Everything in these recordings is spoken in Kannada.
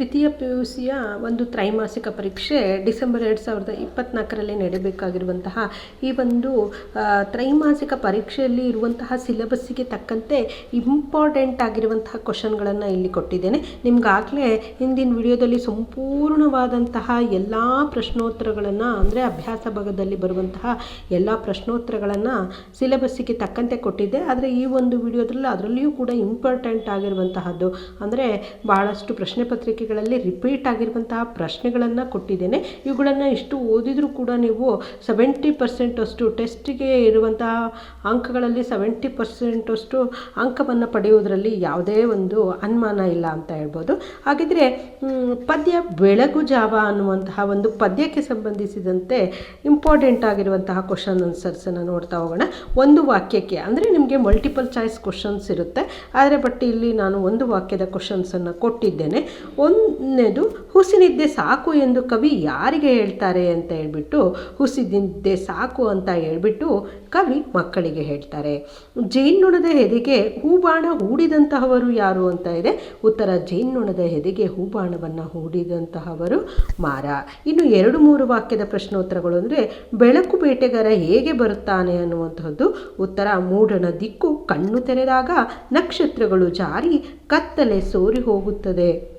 ದ್ವಿತೀಯ ಪಿ ಯು ಸಿಯ ಒಂದು ತ್ರೈಮಾಸಿಕ ಪರೀಕ್ಷೆ ಡಿಸೆಂಬರ್ ಎರಡು ಸಾವಿರದ ಇಪ್ಪತ್ತ್ನಾಲ್ಕರಲ್ಲಿ ನಡೆಯಬೇಕಾಗಿರುವಂತಹ ಈ ಒಂದು ತ್ರೈಮಾಸಿಕ ಪರೀಕ್ಷೆಯಲ್ಲಿ ಇರುವಂತಹ ಸಿಲೆಬಸ್ಸಿಗೆ ತಕ್ಕಂತೆ ಇಂಪಾರ್ಟೆಂಟ್ ಆಗಿರುವಂತಹ ಕ್ವಶನ್ಗಳನ್ನು ಇಲ್ಲಿ ಕೊಟ್ಟಿದ್ದೇನೆ. ನಿಮ್ಗಾಗಲೇ ಹಿಂದಿನ ವಿಡಿಯೋದಲ್ಲಿ ಸಂಪೂರ್ಣವಾದಂತಹ ಎಲ್ಲ ಪ್ರಶ್ನೋತ್ತರಗಳನ್ನು, ಅಂದರೆ ಅಭ್ಯಾಸ ಭಾಗದಲ್ಲಿ ಬರುವಂತಹ ಎಲ್ಲ ಪ್ರಶ್ನೋತ್ತರಗಳನ್ನು ಸಿಲೆಬಸ್ಸಿಗೆ ತಕ್ಕಂತೆ ಕೊಟ್ಟಿದ್ದೆ. ಆದರೆ ಈ ಒಂದು ವಿಡಿಯೋದಲ್ಲಿ ಅದರಲ್ಲಿಯೂ ಕೂಡ ಇಂಪಾರ್ಟೆಂಟ್ ಆಗಿರುವಂತಹದ್ದು, ಅಂದರೆ ಭಾಳಷ್ಟು ಪ್ರಶ್ನೆ ಪತ್ರಿಕೆಗಳಲ್ಲಿ ರಿಪೀಟ್ ಆಗಿರುವಂತಹ ಪ್ರಶ್ನೆಗಳನ್ನು ಕೊಟ್ಟಿದ್ದೇನೆ. ಇವುಗಳನ್ನು ಇಷ್ಟು ಓದಿದರೂ ಕೂಡ ನೀವು ಸೆವೆಂಟಿ ಪರ್ಸೆಂಟ್ ಅಷ್ಟು ಟೆಸ್ಟಿಗೆ ಇರುವಂತಹ ಅಂಕಗಳಲ್ಲಿ ಸೆವೆಂಟಿ ಪರ್ಸೆಂಟ್ ಅಷ್ಟು ಅಂಕವನ್ನು ಪಡೆಯುವುದರಲ್ಲಿ ಯಾವುದೇ ಒಂದು ಅನುಮಾನ ಇಲ್ಲ ಅಂತ ಹೇಳ್ಬೋದು. ಹಾಗಿದ್ರೆ ಪದ್ಯ ಬೆಳಗು ಜಾವ ಅನ್ನುವಂತಹ ಒಂದು ಪದ್ಯಕ್ಕೆ ಸಂಬಂಧಿಸಿದಂತೆ ಇಂಪಾರ್ಟೆಂಟ್ ಆಗಿರುವಂತಹ ಕ್ವಶನ್ ಆನ್ಸರ್ಸನ್ನು ನೋಡ್ತಾ ಹೋಗೋಣ. ಒಂದು ವಾಕ್ಯಕ್ಕೆ, ಅಂದರೆ ನಿಮಗೆ ಮಲ್ಟಿಪಲ್ ಚಾಯ್ಸ್ ಕ್ವಶನ್ಸ್ ಇರುತ್ತೆ. ಆದರೆ ಬಟ್ ಇಲ್ಲಿ ನಾನು ಒಂದು ವಾಕ್ಯದ ಕ್ವಶನ್ಸನ್ನು ಕೊಟ್ಟಿದ್ದೇನೆ. ಒಂದನೇದು ಹುಸಿನಿದ್ದೆ ಸಾಕು ಎಂದು ಕವಿ ಯಾರಿಗೆ ಹೇಳ್ತಾರೆ ಅಂತ ಹೇಳ್ಬಿಟ್ಟು ಹುಸಿದಿದ್ದೆ ಸಾಕು ಅಂತ ಹೇಳ್ಬಿಟ್ಟು ಕವಿ ಮಕ್ಕಳಿಗೆ ಹೇಳ್ತಾರೆ. ಜೇನ್ನೊಣದ ಹೆದೆಗೆ ಹೂಬಾಣ ಹೂಡಿದಂತಹವರು ಯಾರು ಅಂತ ಇದೆ? ಉತ್ತರ ಜೇನ್ನೊಣದ ಹೆದೆಗೆ ಹೂಬಾಣವನ್ನು ಹೂಡಿದಂತಹವರು ಮಾರ. ಇನ್ನು ಎರಡು ಮೂರು ವಾಕ್ಯದ ಪ್ರಶ್ನೋತ್ತರಗಳು ಅಂದರೆ ಬೆಳಕು ಬೇಟೆಗಾರ ಹೇಗೆ ಬರುತ್ತಾನೆ ಅನ್ನುವಂಥದ್ದು ಉತ್ತರ ಮೂಡಣ ದಿಕ್ಕು ಕಣ್ಣು ತೆರೆದಾಗ ನಕ್ಷತ್ರಗಳು ಜಾರಿ ಕತ್ತಲೆ ಸೋರಿ ಹೋಗುತ್ತದೆ.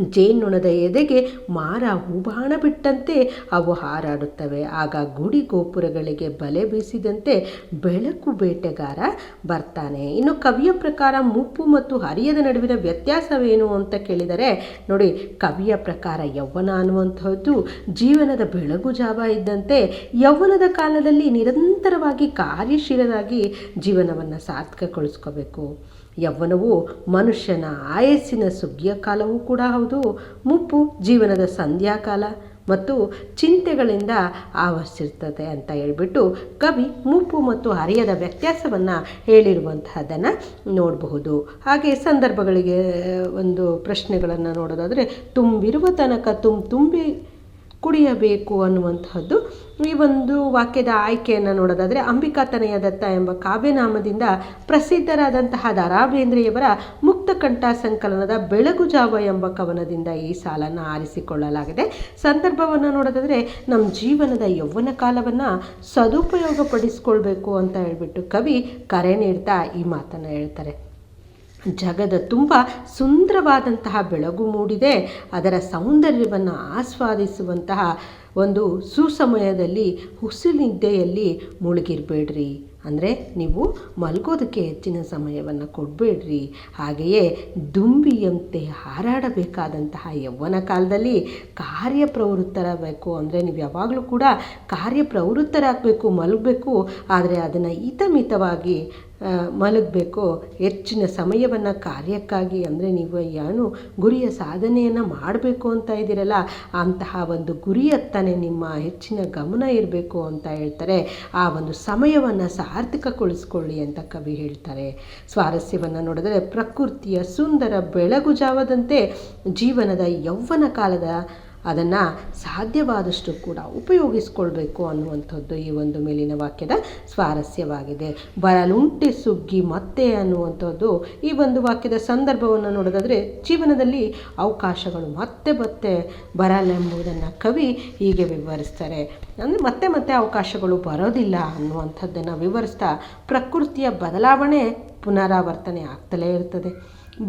ಜೇನ್ನೊಣದ ಎದೆಗೆ ಮಾರ ಹೂಬಾಣ ಬಿಟ್ಟಂತೆ ಅವು ಹಾರಾಡುತ್ತವೆ. ಆಗ ಗುಡಿ ಗೋಪುರಗಳಿಗೆ ಬಲೆ ಬೀಸಿದಂತೆ ಬೆಳಕು ಬೇಟೆಗಾರ ಬರ್ತಾನೆ. ಇನ್ನು ಕವಿಯ ಪ್ರಕಾರ ಮುಪ್ಪು ಮತ್ತು ಹರಿಯದ ನಡುವಿನ ವ್ಯತ್ಯಾಸವೇನು ಅಂತ ಕೇಳಿದರೆ, ನೋಡಿ, ಕವಿಯ ಪ್ರಕಾರ ಯೌವನ ಅನ್ನುವಂಥದ್ದು ಜೀವನದ ಬೆಳಗು ಜಾವ ಇದ್ದಂತೆ ಯೌವನದ ಕಾಲದಲ್ಲಿ ನಿರಂತರವಾಗಿ ಕಾರ್ಯಶೀಲರಾಗಿ ಜೀವನವನ್ನು ಸಾರ್ಥಕಗೊಳಿಸ್ಕೋಬೇಕು. ಯೌವನವು ಮನುಷ್ಯನ ಆಯಸ್ಸಿನ ಸುಗ್ಗಿಯ ಕಾಲವೂ ಕೂಡ ಹೌದು, ಮುಪ್ಪು ಜೀವನದ ಸಂಧ್ಯಾಕಾಲ ಮತ್ತು ಚಿಂತೆಗಳಿಂದ ಆವರಿಸಿರ್ತದೆ ಅಂತ ಹೇಳ್ಬಿಟ್ಟು ಕವಿ ಮುಪ್ಪು ಮತ್ತು ಹರಿಯದ ವ್ಯತ್ಯಾಸವನ್ನು ಹೇಳಿರುವಂತಹದ್ದನ್ನು ನೋಡಬಹುದು. ಹಾಗೆ ಸಂದರ್ಭಗಳಿಗೆ ಒಂದು ಪ್ರಶ್ನೆಗಳನ್ನು ನೋಡೋದಾದರೆ, ತುಂಬಿರುವ ತನಕ ತುಂಬ ತುಂಬಿ ಕುಡಿಯಬೇಕು ಅನ್ನುವಂತಹದ್ದು ಈ ಒಂದು ವಾಕ್ಯದ ಆಯ್ಕೆಯನ್ನು ನೋಡೋದಾದರೆ ಅಂಬಿಕಾತನಯ ದತ್ತ ಎಂಬ ಕಾವ್ಯನಾಮದಿಂದ ಪ್ರಸಿದ್ಧರಾದಂತಹ ದ ಬೇಂದ್ರೆಯವರ ಮುಕ್ತಕಂಠ ಸಂಕಲನದ ಬೆಳಗು ಜಾವ ಎಂಬ ಕವನದಿಂದ ಈ ಸಾಲನ್ನು ಆರಿಸಿಕೊಳ್ಳಲಾಗಿದೆ. ಸಂದರ್ಭವನ್ನು ನೋಡೋದಾದರೆ ನಮ್ಮ ಜೀವನದ ಯೌವನ ಕಾಲವನ್ನು ಸದುಪಯೋಗಪಡಿಸ್ಕೊಳ್ಬೇಕು ಅಂತ ಹೇಳ್ಬಿಟ್ಟು ಕವಿ ಕರೆ ನೀಡ್ತಾ ಈ ಮಾತನ್ನು ಹೇಳ್ತಾರೆ. ಜಗದ ತುಂಬ ಸುಂದರವಾದಂತಹ ಬೆಳಗು ಮೂಡಿದೆ. ಅದರ ಸೌಂದರ್ಯವನ್ನು ಆಸ್ವಾದಿಸುವಂತಹ ಒಂದು ಸುಸಮಯದಲ್ಲಿ ಹುಸಿನಿದ್ದೆಯಲ್ಲಿ ಮುಳುಗಿರಬೇಡ್ರಿ. ಅಂದರೆ ನೀವು ಮಲಗೋದಕ್ಕೆ ಹೆಚ್ಚಿನ ಸಮಯವನ್ನು ಕೊಡಬೇಡ್ರಿ. ಹಾಗೆಯೇ ದುಂಬಿಯಂತೆ ಹಾರಾಡಬೇಕಾದಂತಹ ಯೌವನ ಕಾಲದಲ್ಲಿ ಕಾರ್ಯಪ್ರವೃತ್ತರಾಗಬೇಕು ಅಂದರೆ ನೀವು ಯಾವಾಗಲೂ ಕೂಡ ಕಾರ್ಯಪ್ರವೃತ್ತರಾಗಬೇಕು, ಮಲಗಬೇಕು. ಆದರೆ ಅದನ್ನು ಹಿತಮಿತವಾಗಿ ಮಲಗಬೇಕು. ಹೆಚ್ಚಿನ ಸಮಯವನ್ನು ಕಾರ್ಯಕ್ಕಾಗಿ ಅಂದರೆ ನೀವು ಏನು ಗುರಿಯ ಸಾಧನೆಯನ್ನು ಮಾಡಬೇಕು ಅಂತ ಇದ್ದೀರಲ್ಲ, ಅಂತಹ ಒಂದು ಗುರಿಯತ್ತನೇ ನಿಮ್ಮ ಹೆಚ್ಚಿನ ಗಮನ ಇರಬೇಕು ಅಂತ ಹೇಳ್ತಾರೆ. ಆ ಒಂದು ಸಮಯವನ್ನು ಸಾರ್ಥಕಗೊಳಿಸ್ಕೊಳ್ಳಿ ಅಂತ ಕವಿ ಹೇಳ್ತಾರೆ. ಸ್ವಾರಸ್ಯವನ್ನು ನೋಡಿದರೆ ಪ್ರಕೃತಿಯ ಸುಂದರ ಬೆಳಗು ಜಾವದಂತೆ ಜೀವನದ ಯೌವನ ಕಾಲದ ಅದನ್ನು ಸಾಧ್ಯವಾದಷ್ಟು ಕೂಡ ಉಪಯೋಗಿಸ್ಕೊಳ್ಬೇಕು ಅನ್ನುವಂಥದ್ದು ಈ ಒಂದು ಮೇಲಿನ ವಾಕ್ಯದ ಸ್ವಾರಸ್ಯವಾಗಿದೆ. ಬರಲುಂಟೆ ಸುಗ್ಗಿ ಮತ್ತೆ ಅನ್ನುವಂಥದ್ದು ಈ ಒಂದು ವಾಕ್ಯದ ಸಂದರ್ಭವನ್ನು ನೋಡೋದಾದರೆ ಜೀವನದಲ್ಲಿ ಅವಕಾಶಗಳು ಮತ್ತೆ ಮತ್ತೆ ಬರಲೆಂಬುದನ್ನು ಕವಿ ಹೀಗೆ ವಿವರಿಸ್ತಾರೆ. ಅಂದರೆ ಮತ್ತೆ ಮತ್ತೆ ಅವಕಾಶಗಳು ಬರೋದಿಲ್ಲ ಅನ್ನುವಂಥದ್ದನ್ನು ವಿವರಿಸ್ತಾ ಪ್ರಕೃತಿಯ ಬದಲಾವಣೆ ಪುನರಾವರ್ತನೆ ಆಗ್ತಲೇ ಇರ್ತದೆ.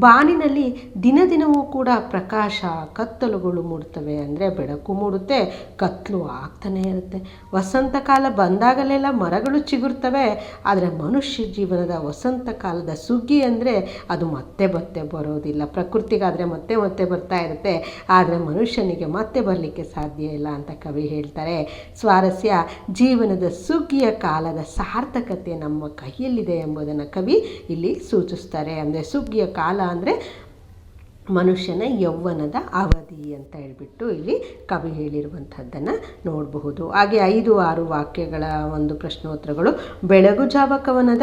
ಬಾನಿನಲ್ಲಿ ದಿನ ದಿನವೂ ಕೂಡ ಪ್ರಕಾಶ, ಕತ್ತಲುಗಳು ಮೂಡ್ತವೆ ಅಂದರೆ ಬೆಳಕು ಮೂಡುತ್ತೆ ಕತ್ತಲು ಆಗ್ತಾನೇ ಇರುತ್ತೆ. ವಸಂತ ಕಾಲ ಬಂದಾಗಲೆಲ್ಲ ಮರಗಳು ಚಿಗುರ್ತವೆ, ಆದರೆ ಮನುಷ್ಯ ಜೀವನದ ವಸಂತ ಕಾಲದ ಸುಗ್ಗಿ ಅಂದರೆ ಅದು ಮತ್ತೆ ಮತ್ತೆ ಬರೋದಿಲ್ಲ. ಪ್ರಕೃತಿಗಾದರೆ ಮತ್ತೆ ಮತ್ತೆ ಬರ್ತಾ ಇರುತ್ತೆ, ಆದರೆ ಮನುಷ್ಯನಿಗೆ ಮತ್ತೆ ಬರಲಿಕ್ಕೆ ಸಾಧ್ಯ ಇಲ್ಲ ಅಂತ ಕವಿ ಹೇಳ್ತಾರೆ. ಸ್ವಾರಸ್ಯ, ಜೀವನದ ಸುಗ್ಗಿಯ ಕಾಲದ ಸಾರ್ಥಕತೆ ನಮ್ಮ ಕೈಯಲ್ಲಿದೆ ಎಂಬುದನ್ನು ಕವಿ ಇಲ್ಲಿ ಸೂಚಿಸ್ತಾರೆ. ಅಂದರೆ ಸುಗ್ಗಿಯ ಕಾಲ ಅಂದರೆ ಮನುಷ್ಯನ ಯೌವನದ ಅವಧಿ ಅಂತ ಹೇಳ್ಬಿಟ್ಟು ಇಲ್ಲಿ ಕವಿ ಹೇಳಿರುವಂಥದ್ದನ್ನು ನೋಡಬಹುದು. ಹಾಗೆ ಐದು ಆರು ವಾಕ್ಯಗಳ ಒಂದು ಪ್ರಶ್ನೋತ್ತರಗಳು. ಬೆಳಗು ಜಾವ ಕವನದ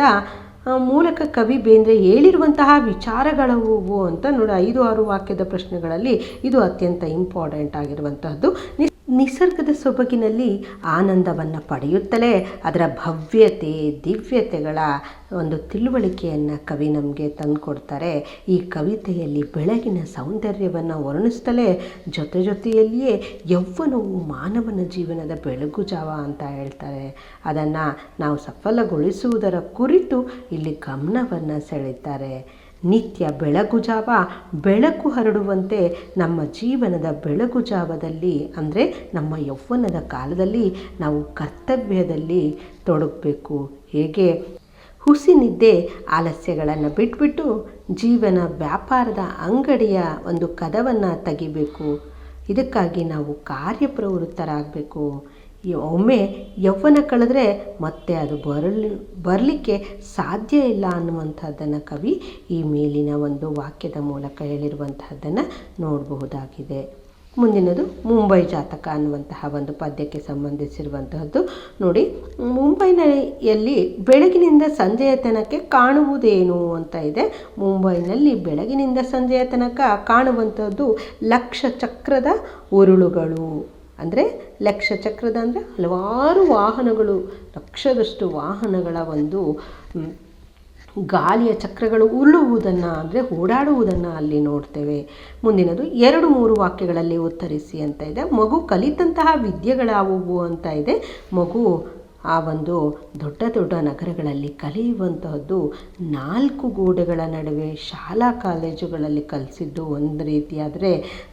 ಮೂಲಕ ಕವಿ ಬೇಂದ್ರೆ ಹೇಳಿರುವಂತಹ ವಿಚಾರಗಳವು ಅಂತ ನೋಡಿ. ಐದು ಆರು ವಾಕ್ಯದ ಪ್ರಶ್ನೆಗಳಲ್ಲಿ ಇದು ಅತ್ಯಂತ ಇಂಪಾರ್ಟೆಂಟ್ ಆಗಿರುವಂತಹದ್ದು. ನಿಸರ್ಗದ ಸೊಬಗಿನಲ್ಲಿ ಆನಂದವನ್ನು ಪಡೆಯುತ್ತಲೇ ಅದರ ಭವ್ಯತೆ, ದಿವ್ಯತೆಗಳ ಒಂದು ತಿಳುವಳಿಕೆಯನ್ನು ಕವಿ ನಮಗೆ ತಂದುಕೊಡ್ತಾರೆ. ಈ ಕವಿತೆಯಲ್ಲಿ ಬೆಳಗಿನ ಸೌಂದರ್ಯವನ್ನು ವರ್ಣಿಸ್ತಲೇ ಜೊತೆ ಜೊತೆಯಲ್ಲಿಯೇ ಯೌವನವು ಮಾನವನ ಜೀವನದ ಬೆಳಗು ಜಾವ ಅಂತ ಹೇಳ್ತಾರೆ. ಅದನ್ನು ನಾವು ಸಫಲಗೊಳಿಸುವುದರ ಕುರಿತು ಇಲ್ಲಿ ಗಮನವನ್ನು ಸೆಳೀತಾರೆ. ನಿತ್ಯ ಬೆಳಕು ಜಾವ ಬೆಳಕು ಹರಡುವಂತೆ ನಮ್ಮ ಜೀವನದ ಬೆಳಕು ಜಾವದಲ್ಲಿ, ಅಂದರೆ ನಮ್ಮ ಯೌವನದ ಕಾಲದಲ್ಲಿ ನಾವು ಕರ್ತವ್ಯದಲ್ಲಿ ತೊಡಗಬೇಕು. ಹೇಗೆ? ಹುಸಿ ನಿದ್ದೆ ಆಲಸ್ಯಗಳನ್ನು ಬಿಟ್ಬಿಟ್ಟು ಜೀವನ ವ್ಯಾಪಾರದ ಅಂಗಡಿಯ ಒಂದು ಕದವನ್ನು ತೆಗಿಬೇಕು. ಇದಕ್ಕಾಗಿ ನಾವು ಕಾರ್ಯಪ್ರವೃತ್ತರಾಗಬೇಕು. ಒಮ್ಮೆ ಯೌವನ ಕಳೆದ್ರೆ ಮತ್ತೆ ಅದು ಬರಲಿ, ಬರಲಿಕ್ಕೆ ಸಾಧ್ಯ ಇಲ್ಲ ಅನ್ನುವಂಥದ್ದನ್ನು ಕವಿ ಈ ಮೇಲಿನ ಒಂದು ವಾಕ್ಯದ ಮೂಲಕ ಹೇಳಿರುವಂತಹದ್ದನ್ನು ನೋಡಬಹುದಾಗಿದೆ. ಮುಂದಿನದು ಮುಂಬೈ ಜಾತಕ ಅನ್ನುವಂತಹ ಒಂದು ಪದ್ಯಕ್ಕೆ ಸಂಬಂಧಿಸಿರುವಂತಹದ್ದು. ನೋಡಿ, ಮುಂಬೈನಲ್ಲಿ ಬೆಳಗಿನಿಂದ ಸಂಜೆಯ ತನಕ ಕಾಣುವುದೇನು ಅಂತ ಇದೆ. ಮುಂಬೈನಲ್ಲಿ ಬೆಳಗಿನಿಂದ ಸಂಜೆಯ ತನಕ ಕಾಣುವಂಥದ್ದು ಲಕ್ಷ ಚಕ್ರದ ಉರುಳುಗಳು. ಅಂದರೆ ಲಕ್ಷ ಚಕ್ರದ ಅಂದರೆ ಹಲವಾರು ವಾಹನಗಳು, ಲಕ್ಷದಷ್ಟು ವಾಹನಗಳ ಒಂದು ಗಾಳಿಯ ಚಕ್ರಗಳು ಉರುಳುವುದನ್ನು ಅಂದರೆ ಓಡಾಡುವುದನ್ನು ಅಲ್ಲಿ ನೋಡ್ತೇವೆ. ಮುಂದಿನದು ಎರಡು ಮೂರು ವಾಕ್ಯಗಳಲ್ಲಿ ಉತ್ತರಿಸಿ ಅಂತ ಇದೆ. ಮಗು ಕಲಿತಂತಹ ವಿದ್ಯೆಗಳಾವುವು ಅಂತ ಇದೆ. ಮಗು ಆ ಒಂದು ದೊಡ್ಡ ದೊಡ್ಡ ನಗರಗಳಲ್ಲಿ ಕಲಿಯುವಂತಹದ್ದು ನಾಲ್ಕು ಗೋಡೆಗಳ ನಡುವೆ ಶಾಲಾ ಕಾಲೇಜುಗಳಲ್ಲಿ ಕಲಿಸಿದ್ದು ಒಂದು ರೀತಿಯಾದರೆ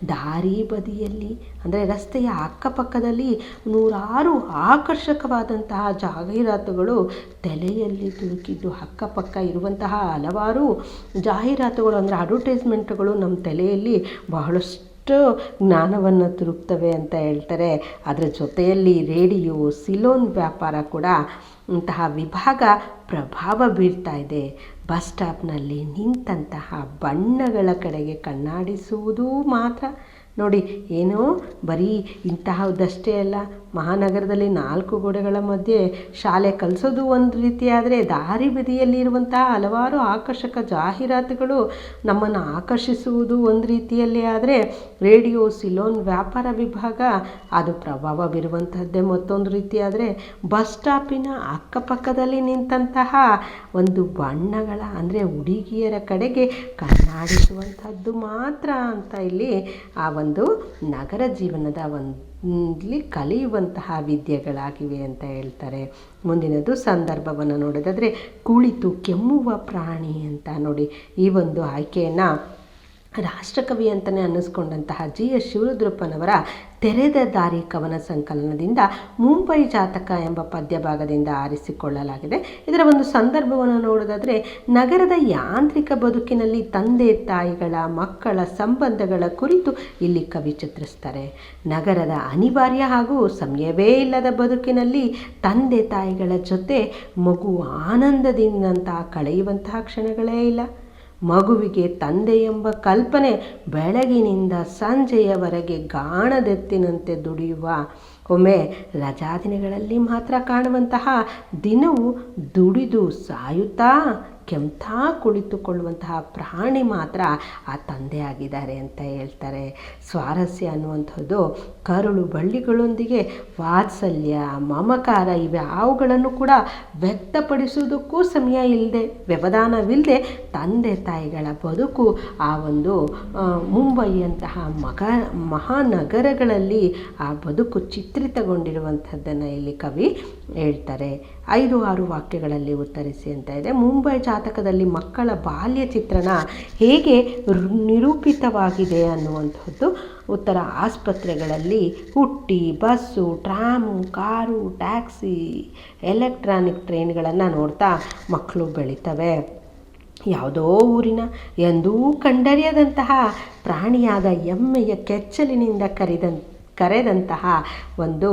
ದಾರಿ ಬದಿಯಲ್ಲಿ, ಅಂದರೆ ರಸ್ತೆಯ ಅಕ್ಕಪಕ್ಕದಲ್ಲಿ ನೂರಾರು ಆಕರ್ಷಕವಾದಂತಹ ಜಾಹೀರಾತುಗಳು ತಲೆಯಲ್ಲಿ ತುಳುಕಿದ್ದು ಅಕ್ಕಪಕ್ಕ ಇರುವಂತಹ ಹಲವಾರು ಜಾಹೀರಾತುಗಳು, ಅಂದರೆ ಅಡ್ವರ್ಟೈಸ್ಮೆಂಟ್ಗಳು ನಮ್ಮ ತಲೆಯಲ್ಲಿ ಬಹಳಷ್ಟು ಜ್ಞಾನವನ್ನು ತಿರುಗ್ತವೆ ಅಂತ ಹೇಳ್ತಾರೆ. ಅದರ ಜೊತೆಯಲ್ಲಿ ರೇಡಿಯೋ, ಸಿಲೋನ್ ವ್ಯಾಪಾರ ಕೂಡ ಇಂತಹ ವಿಭಾಗ ಪ್ರಭಾವ ಬೀರ್ತಾ ಇದೆ. ಬಸ್ ಸ್ಟಾಪ್ನಲ್ಲಿ ನಿಂತಹ ಬಣ್ಣಗಳ ಕಡೆಗೆ ಕಣ್ಣಾಡಿಸುವುದೂ ಮಾತ್ರ ನೋಡಿ, ಏನು ಬರೀ ಇಂತಹದ್ದಷ್ಟೇ ಅಲ್ಲ. ಮಹಾನಗರದಲ್ಲಿ ನಾಲ್ಕು ಗೋಡೆಗಳ ಮಧ್ಯೆ ಶಾಲೆ ಕಲಿಸೋದು ಒಂದು ರೀತಿಯಾದರೆ ದಾರಿ ಬದಿಯಲ್ಲಿರುವಂತಹ ಹಲವಾರು ಆಕರ್ಷಕ ಜಾಹೀರಾತುಗಳು ನಮ್ಮನ್ನು ಆಕರ್ಷಿಸುವುದು ಒಂದು ರೀತಿಯಲ್ಲಿ ಆದರೆ ರೇಡಿಯೋ, ಸಿಲೋನ್, ವ್ಯಾಪಾರ ವಿಭಾಗ ಅದು ಪ್ರಭಾವ ಬೀರುವಂಥದ್ದೇ ಮತ್ತೊಂದು ರೀತಿಯಾದರೆ ಬಸ್ ಸ್ಟಾಪಿನ ಅಕ್ಕಪಕ್ಕದಲ್ಲಿ ನಿಂತಹ ಒಂದು ಬಣ್ಣಗಳ ಅಂದರೆ ಹುಡುಗಿಯರ ಕಡೆಗೆ ಕಣ್ಣಾಡಿಸುವಂಥದ್ದು ಮಾತ್ರ ಅಂತ ಇಲ್ಲಿ ಆ ಒಂದು ನಗರ ಜೀವನದ ಒಂದು ಕಲಿಯುವಂತಹ ವಿದ್ಯೆಗಳಾಗಿವೆ ಅಂತ ಹೇಳ್ತಾರೆ. ಮುಂದಿನದು ಸಂದರ್ಭವನ್ನು ನೋಡೋದಾದರೆ, ಕುಳಿತು ಕೆಮ್ಮುವ ಪ್ರಾಣಿ ಅಂತ ನೋಡಿ ಈ ಒಂದು ಆಯ್ಕೆಯನ್ನು ರಾಷ್ಟ್ರಕವಿ ಅಂತಲೇ ಅನ್ನಿಸ್ಕೊಂಡಂತಹ ಜಿ ಎಸ್ ಶಿವರುದ್ರಪ್ಪನವರ ತೆರೆದ ದಾರಿ ಕವನ ಸಂಕಲನದಿಂದ ಮುಂಬೈ ಜಾತಕ ಎಂಬ ಪದ್ಯ ಭಾಗದಿಂದ ಆರಿಸಿಕೊಳ್ಳಲಾಗಿದೆ. ಇದರ ಒಂದು ಸಂದರ್ಭವನ್ನು ನೋಡೋದಾದರೆ, ನಗರದ ಯಾಂತ್ರಿಕ ಬದುಕಿನಲ್ಲಿ ತಂದೆ ತಾಯಿಗಳ ಮಕ್ಕಳ ಸಂಬಂಧಗಳ ಕುರಿತು ಇಲ್ಲಿ ಕವಿ ಚಿತ್ರಿಸ್ತಾರೆ. ನಗರದ ಅನಿವಾರ್ಯ ಹಾಗೂ ಸಮಯವೇ ಇಲ್ಲದ ಬದುಕಿನಲ್ಲಿ ತಂದೆ ತಾಯಿಗಳ ಜೊತೆ ಮಗು ಆನಂದದಿಂದಂತಹ ಕಳೆಯುವಂತಹ ಕ್ಷಣಗಳೇ ಇಲ್ಲ. ಮಗುವಿಗೆ ತಂದೆ ಎಂಬ ಕಲ್ಪನೆ ಬೆಳಗಿನಿಂದ ಸಂಜೆಯವರೆಗೆ ಗಾಣದೆತ್ತಿನಂತೆ ದುಡಿಯುವ. ಒಮ್ಮೆ ರಜಾದಿನಗಳಲ್ಲಿ ಮಾತ್ರ ಕಾಣುವಂತಹ ದಿನವು ದುಡಿದು ಸಾಯುತ್ತಾ ಕೆಮ್ತಾ ಕುಳಿತುಕೊಳ್ಳುವಂತಹ ಪ್ರಾಣಿ ಮಾತ್ರ ಆ ತಂದೆ ಆಗಿದ್ದಾರೆ ಅಂತ ಹೇಳ್ತಾರೆ. ಸ್ವಾರಸ್ಯ ಅನ್ನುವಂಥದ್ದು ಕರುಳು ಬಳ್ಳಿಗಳೊಂದಿಗೆ ವಾತ್ಸಲ್ಯ, ಮಮಕಾರ ಇವೆ. ಅವುಗಳನ್ನು ಕೂಡ ವ್ಯಕ್ತಪಡಿಸುವುದಕ್ಕೂ ಸಮಯ ಇಲ್ಲದೆ, ವ್ಯವಧಾನವಿಲ್ಲದೆ ತಂದೆ ತಾಯಿಗಳ ಬದುಕು ಆ ಒಂದು ಮುಂಬಯಿಯಂತಹ ಮಗ, ಮಹಾನಗರಗಳಲ್ಲಿ ಆ ಬದುಕು ಚಿತ್ರಿತಗೊಂಡಿರುವಂಥದ್ದನ್ನು ಇಲ್ಲಿ ಕವಿ ಹೇಳ್ತಾರೆ. ಐದು ಆರು ವಾಕ್ಯಗಳಲ್ಲಿ ಉತ್ತರಿಸಿ ಅಂತ ಇದೆ. ಮುಂಬೈ ಜಾತಕದಲ್ಲಿ ಮಕ್ಕಳ ಬಾಲ್ಯ ಚಿತ್ರಣ ಹೇಗೆ ನಿರೂಪಿತವಾಗಿದೆ ಅನ್ನುವಂಥದ್ದು ಉತ್ತರ ಆಸ್ಪತ್ರೆಗಳಲ್ಲಿ ಹುಟ್ಟಿ, bus, tram, car, taxi, electronic ಟ್ರೈನ್ಗಳನ್ನು ನೋಡ್ತಾ ಮಕ್ಕಳು ಬೆಳೀತವೆ. ಯಾವುದೋ ಊರಿನ ಎಂದೂ ಕಂಡರಿಯದಂತಹ ಪ್ರಾಣಿಯಾದ ಎಮ್ಮೆಯ ಕೆಚ್ಚಲಿನಿಂದ ಕರೆದ ಕರೆದಂತಹ ಒಂದು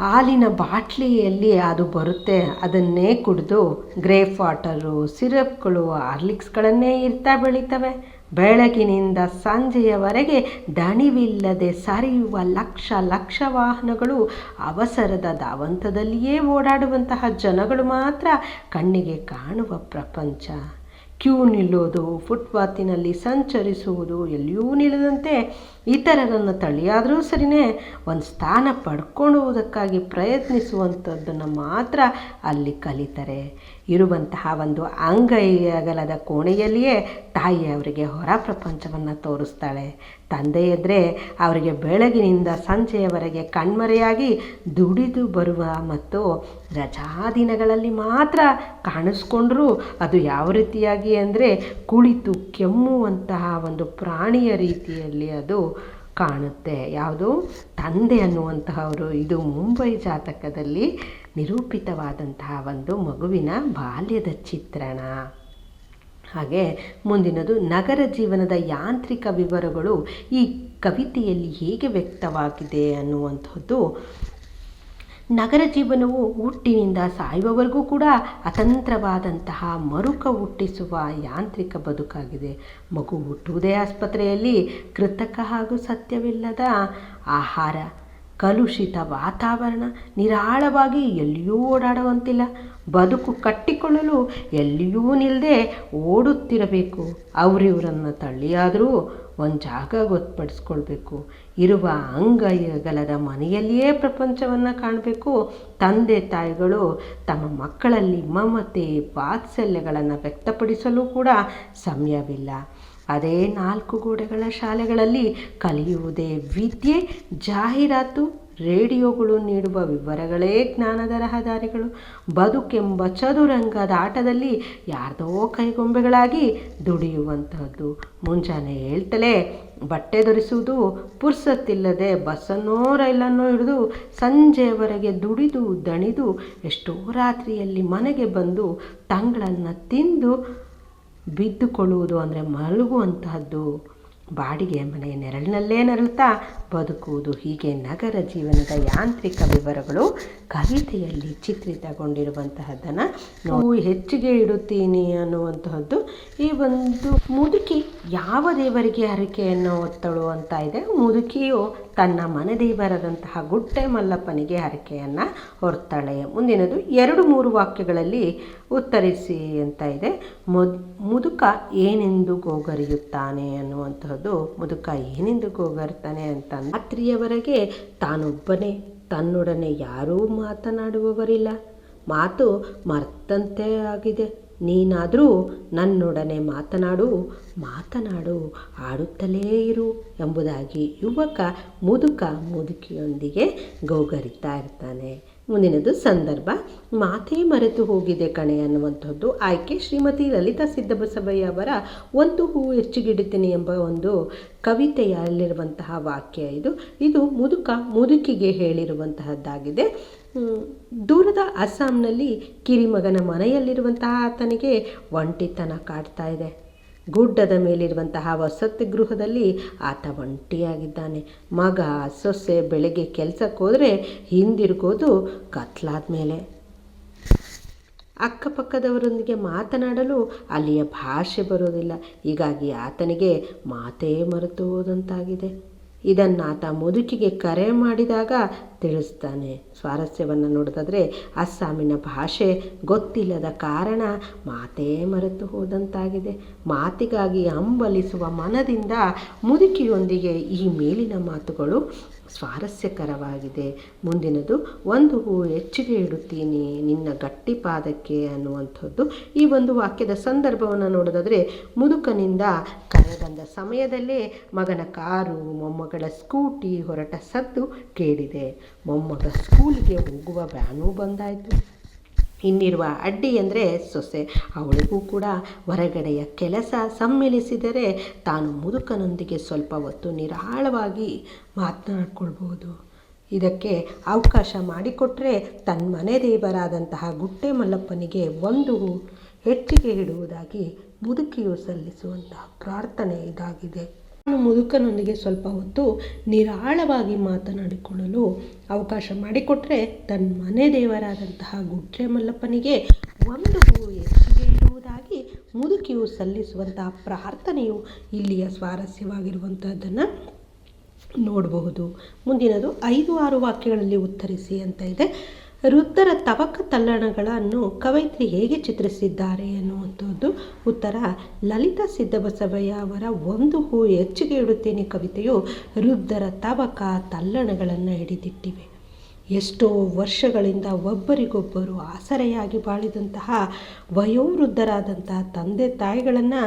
ಹಾಲಿನ ಬಾಟ್ಲಿಯಲ್ಲಿ ಅದು ಬರುತ್ತೆ. ಅದನ್ನೇ ಕುಡಿದು ಗ್ರೇಪ್ ವಾಟರು, ಸಿರಪ್ಗಳು, ಹಾರ್ಲಿಕ್ಸ್ಗಳನ್ನೇ ಇರ್ತಾ ಬೆಳಿತವೆ. ಬೆಳಗಿನಿಂದ ಸಂಜೆಯವರೆಗೆ ದಣಿವಿಲ್ಲದೆ ಸರಿಯುವ ಲಕ್ಷ ಲಕ್ಷ ವಾಹನಗಳು ಅವಸರದ ಧಾವಂತದಲ್ಲಿಯೇ ಓಡಾಡುವಂತಹ ಜನಗಳು ಮಾತ್ರ ಕಣ್ಣಿಗೆ ಕಾಣುವ ಪ್ರಪಂಚ. ಕ್ಯೂ ನಿಲ್ಲೋದು, ಫುಟ್ಪಾತಿನಲ್ಲಿ ಸಂಚರಿಸುವುದು ಎಲ್ಲಿಯೂ ನಿಲ್ಲದಂತೆ ಇತರರನ್ನು ತಳಿಯಾದರೂ ಸರಿಯೇ ಒಂದು ಸ್ಥಾನ ಪಡ್ಕೊಳ್ಳುವುದಕ್ಕಾಗಿ ಪ್ರಯತ್ನಿಸುವಂಥದ್ದನ್ನು ಮಾತ್ರ ಅಲ್ಲಿ ಕಲಿತಾರೆ. ಇರುವಂತಹ ಒಂದು ಅಂಗೈ ಅಗಲದ ಕೋಣೆಯಲ್ಲಿಯೇ ತಾಯಿ ಅವರಿಗೆ ಹೊರ ಪ್ರಪಂಚವನ್ನು ತೋರಿಸ್ತಾಳೆ. ತಂದೆ ಎದ್ರೆ ಅವರಿಗೆ ಬೆಳಗಿನಿಂದ ಸಂಜೆಯವರೆಗೆ ಕಣ್ಮರೆಯಾಗಿ ದುಡಿದು ಬರುವ ಮತ್ತು ರಜಾ ದಿನಗಳಲ್ಲಿ ಮಾತ್ರ ಕಾಣಿಸ್ಕೊಂಡ್ರೂ ಅದು ಯಾವ ರೀತಿಯಾಗಿ ಅಂದರೆ ಕುಳಿತು ಕೆಮ್ಮುವಂತಹ ಒಂದು ಪ್ರಾಣಿಯ ರೀತಿಯಲ್ಲಿ ಅದು ಕಾಣುತ್ತೆ. ಯಾವುದು? ತಂದೆ ಅನ್ನುವಂತಹವರು. ಇದು ಮುಂಬೈ ಜಾತಕದಲ್ಲಿ ನಿರೂಪಿತವಾದಂತಹ ಒಂದು ಮಗುವಿನ ಬಾಲ್ಯದ ಚಿತ್ರಣ. ಹಾಗೆ ಮುಂದಿನದು, ನಗರ ಜೀವನದ ಯಾಂತ್ರಿಕ ವಿವರಗಳು ಈ ಕವಿತೆಯಲ್ಲಿ ಹೇಗೆ ವ್ಯಕ್ತವಾಗಿದೆ ಅನ್ನುವಂಥದ್ದು ನಗರ ಜೀವನವು ಹುಟ್ಟಿನಿಂದ ಸಾಯುವವರೆಗೂ ಕೂಡ ಅತಂತ್ರವಾದಂತಹ ಮರುಕ ಹುಟ್ಟಿಸುವ ಯಾಂತ್ರಿಕ ಬದುಕಾಗಿದೆ. ಮಗು ಹುಟ್ಟುವುದೇ ಆಸ್ಪತ್ರೆಯಲ್ಲಿ ಕೃತಕ ಹಾಗೂ ಸತ್ಯವಿಲ್ಲದ ಆಹಾರ. ಕಲುಷಿತ ವಾತಾವರಣ ನಿರಾಳವಾಗಿ ಎಲ್ಲಿಯೂ ಓಡಾಡುವಂತಿಲ್ಲ. ಬದುಕು ಕಟ್ಟಿಕೊಳ್ಳಲು ಎಲ್ಲಿಯೂ ನಿಲ್ಲದೆ ಓಡುತ್ತಿರಬೇಕು. ಅವರಿವರನ್ನು ತಳ್ಳಿಯಾದರೂ ಒಂದು ಜಾಗ ಗೊತ್ತುಪಡಿಸ್ಕೊಳ್ಬೇಕು ಇರುವ ಅಂಗೈಗಲದ ಮನೆಯಲ್ಲಿಯೇ ಪ್ರಪಂಚವನ್ನು ಕಾಣಬೇಕು. ತಂದೆ ತಾಯಿಗಳು ತಮ್ಮ ಮಕ್ಕಳಲ್ಲಿ ಮಮತೆ, ವಾತ್ಸಲ್ಯಗಳನ್ನು ವ್ಯಕ್ತಪಡಿಸಲು ಕೂಡ ಸಮಯವಿಲ್ಲ. ಅದೇ ನಾಲ್ಕು ಗೋಡೆಗಳ ಶಾಲೆಗಳಲ್ಲಿ ಕಲಿಯುವುದೇ ವಿದ್ಯೆ, ಜಾಹೀರಾತು, ರೇಡಿಯೋಗಳು ನೀಡುವ ವಿವರಗಳೇ ಜ್ಞಾನದ ರಹದಾರಿಗಳು. ಬದುಕೆಂಬ ಚದುರಂಗದ ಆಟದಲ್ಲಿ ಯಾರ್ದೋ ಕೈಗೊಂಬೆಗಳಾಗಿ ದುಡಿಯುವಂಥದ್ದು ಮುಂಜಾನೆ ಹೇಳ್ತಲೇ ಬಟ್ಟೆ ಧರಿಸುವುದು, ಪುರ್ಸತ್ತಿಲ್ಲದೆ ಬಸ್ಸನ್ನೋ ರೈಲನ್ನೋ ಹಿಡಿದು ಸಂಜೆಯವರೆಗೆ ದುಡಿದು ದಣಿದು ಎಷ್ಟೋ ರಾತ್ರಿಯಲ್ಲಿ ಮನೆಗೆ ಬಂದು ತಂಗಳನ್ನು ತಿಂದು ಬಿದ್ದುಕೊಳ್ಳುವುದು ಅಂದರೆ ಮಲಗುವಂತಹದ್ದು. ಬಾಡಿಗೆ ಮನೆಯ ನೆರಳಿನಲ್ಲೇ ನರಳುತ್ತಾ ಬದುಕುವುದು ಹೀಗೆ ನಗರ ಜೀವನದ ಯಾಂತ್ರಿಕ ವಿವರಗಳು ಕವಿತೆಯಲ್ಲಿ ಚಿತ್ರಿತಗೊಂಡಿರುವಂತಹದ್ದನ್ನು ನಾವು ಹೆಚ್ಚಿಗೆ ಇಡುತ್ತೀನಿ ಅನ್ನುವಂತಹದ್ದು. ಈ ಒಂದು ಮುದುಕಿ ಯಾವ ದೇವರಿಗೆ ಹರಕೆಯನ್ನು ಒತ್ತಳು ಅಂತ ಇದೆ. ಮುದುಕಿಯು ತನ್ನ ಮನದೇವರಾದಂತಹ ಗುಟ್ಟೆ ಮಲ್ಲಪ್ಪನಿಗೆ ಹರಕೆಯನ್ನು ಹೊರ್ತಾಳೆ. ಮುಂದಿನದು ಎರಡು ಮೂರು ವಾಕ್ಯಗಳಲ್ಲಿ ಉತ್ತರಿಸಿ ಅಂತ ಇದೆ. ಮೊದ್, ಮುದುಕ ಏನೆಂದು ಗೋಗರಿಯುತ್ತಾನೆ ಅನ್ನುವಂತಹದ್ದು ಮುದುಕ ಏನೆಂದು ಗೋಗರ್ತಾನೆ ಅಂತ ರಾತ್ರಿಯವರೆಗೆ ತಾನೊಬ್ಬನೇ, ತನ್ನೊಡನೆ ಯಾರೂ ಮಾತನಾಡುವವರಿಲ್ಲ. ಮಾತು ಮರ್ತಂತೆ ಆಗಿದೆ. ನೀನಾದರೂ ನನ್ನೊಡನೆ ಮಾತನಾಡು ಮಾತನಾಡು ಆಡುತ್ತಲೇ ಇರು ಎಂಬುದಾಗಿ ಯುವಕ ಮುದುಕ ಮುದುಕಿಯೊಂದಿಗೆ ಗೌಗರಿತಾ ಇರ್ತಾನೆ. ಮುಂದಿನದು ಸಂದರ್ಭ. ಮಾತೇ ಮರೆತು ಹೋಗಿದೆ ಕಣೆ ಅನ್ನುವಂಥದ್ದು. ಆಯ್ಕೆ ಶ್ರೀಮತಿ ಲಲಿತಾ ಸಿದ್ದಬಸವಯ್ಯ ಅವರ ಒಂದು ಹೂ ಹೆಚ್ಚಿಗಿಡುತ್ತೀನಿ ಎಂಬ ಒಂದು ಕವಿತೆಯಲ್ಲಿರುವಂತಹ ವಾಕ್ಯ ಇದು. ಇದು ಮುದುಕ ಮುದುಕಿಗೆ ಹೇಳಿರುವಂತಹದ್ದಾಗಿದೆ. ದೂರದ ಅಸ್ಸಾಂನಲ್ಲಿ ಕಿರಿಮಗನ ಮನೆಯಲ್ಲಿರುವಂತಹ ಆತನಿಗೆ ಒಂಟಿತನ ಕಾಡ್ತಾ ಇದೆ. ಗುಡ್ಡದ ಮೇಲಿರುವಂತಹ ವಸತಿ ಗೃಹದಲ್ಲಿ ಆತ ಒಂಟಿಯಾಗಿದ್ದಾನೆ. ಮಗ, ಸೊಸೆ, ಬೆಳಗ್ಗೆ ಕೆಲಸಕ್ಕೆ ಹೋದರೆ ಹಿಂದಿರುಗೋದು ಕತ್ಲಾದ ಮೇಲೆ. ಅಕ್ಕಪಕ್ಕದವರೊಂದಿಗೆ ಮಾತನಾಡಲು ಅಲ್ಲಿಯ ಭಾಷೆ ಬರೋದಿಲ್ಲ ಹೀಗಾಗಿ ಆತನಿಗೆ ಮಾತೇ ಮರೆತು ಹೋದಂತಾಗಿದೆ. ಇದನ್ನು ಆತ ಮುದುಕಿಗೆ ಕರೆ ಮಾಡಿದಾಗ ತಿಳಿಸ್ತಾನೆ. ಸ್ವಾರಸ್ಯವನ್ನು ನೋಡೋದಾದರೆ ಅಸ್ಸಾಮಿನ ಭಾಷೆ ಗೊತ್ತಿಲ್ಲದ ಕಾರಣ ಮಾತೇ ಮರೆತು ಹೋದಂತಾಗಿದೆ. ಮಾತಿಗಾಗಿ ಹಂಬಲಿಸುವ ಮನದಿಂದ ಮುದುಕಿಯೊಂದಿಗೆ ಈ ಮೇಲಿನ ಮಾತುಗಳು ಸ್ವಾರಸ್ಯಕರವಾಗಿದೆ. ಮುಂದಿನದು, ಒಂದು ಹೂ ಹೆಚ್ಚಿಗೆ ಇಡುತ್ತೀನಿ, ನಿನ್ನ ಗಟ್ಟಿ ಪಾದಕ್ಕೆ ಅನ್ನುವಂಥದ್ದು. ಈ ಒಂದು ವಾಕ್ಯದ ಸಂದರ್ಭವನ್ನು ನೋಡೋದಾದರೆ, ಮುದುಕನಿಂದ ಕರೆ ಬಂದ ಸಮಯದಲ್ಲೇ ಮಗನ ಕಾರು, ಮೊಮ್ಮಗಳ ಸ್ಕೂಟಿ ಹೊರಟ ಸದ್ದು ಕೇಳಿದೆ. ಮೊಮ್ಮಗ ಸ್ಕೂಲಿಗೆ ಹೋಗುವ ವ್ಯಾನೂ ಬಂದಾಯಿತು. ಇನ್ನಿರುವ ಅಡ್ಡಿ ಅಂದರೆ ಸೊಸೆ. ಅವಳಿಗೂ ಕೂಡ ಹೊರಗಡೆಯ ಕೆಲಸ ಸಮ್ಮಿಲಿಸಿದರೆ ತಾನು ಮುದುಕನೊಂದಿಗೆ ಸ್ವಲ್ಪ ಹೊತ್ತು ನಿರಾಳವಾಗಿ ಮಾತನಾಡ್ಕೊಳ್ಬೋದು ಇದಕ್ಕೆ ಅವಕಾಶ ಮಾಡಿಕೊಟ್ಟರೆ ತನ್ನ ಮನೆ ದೇವರಾದಂತಹ ಗುಟ್ಟೆ ಮಲ್ಲಪ್ಪನಿಗೆ ಒಂದು ಹೆಚ್ಚಿಗೆ ಇಡುವುದಾಗಿ ಮುದುಕಿಯು ಸಲ್ಲಿಸುವಂತಹ ಪ್ರಾರ್ಥನೆ ಇದಾಗಿದೆ. ಮುದುಕನೊಂದಿಗೆ ಸ್ವಲ್ಪ ಹೊತ್ತು ನಿರಾಳವಾಗಿ ಮಾತನಾಡಿಕೊಳ್ಳಲು ಅವಕಾಶ ಮಾಡಿಕೊಟ್ರೆ ತನ್ನ ಮನೆ ದೇವರಾದಂತಹ ಗುಡ್ರೆ ಮಲ್ಲಪ್ಪನಿಗೆ ಒಂದು ಹೂ ಹೆಚ್ಚಿಗೆ ಮುದುಕಿಯು ಸಲ್ಲಿಸುವಂತಹ ಪ್ರಾರ್ಥನೆಯು ಇಲ್ಲಿಯ ಸ್ವಾರಸ್ಯವಾಗಿರುವಂತಹದ್ದನ್ನು ನೋಡಬಹುದು. ಮುಂದಿನದು ಐದು ಆರು ವಾಕ್ಯಗಳಲ್ಲಿ ಉತ್ತರಿಸಿ ಅಂತ ಇದೆ. ವೃದ್ಧರ ತವಕ ತಲ್ಲಣಗಳನ್ನು ಕವಯಿತ್ರಿ ಹೇಗೆ ಚಿತ್ರಿಸಿದ್ದಾರೆ ಎನ್ನುವಂಥದ್ದು ಉತ್ತರ. ಲಲಿತಾ ಸಿದ್ದಬಸವಯ್ಯ ಅವರ ಒಂದು ಹೂ ಹೆಚ್ಚಿಗೆ ಇಡುತ್ತೇನೆ ಕವಿತೆಯು ವೃದ್ಧರ ತವಕ ತಲ್ಲಣಗಳನ್ನು ಹಿಡಿದಿಟ್ಟಿವೆ. ಎಷ್ಟೋ ವರ್ಷಗಳಿಂದ ಒಬ್ಬರಿಗೊಬ್ಬರು ಆಸರೆಯಾಗಿ ಬಾಳಿದಂತಹ ವಯೋವೃದ್ಧರಾದಂತಹ ತಂದೆ ತಾಯಿಗಳನ್ನು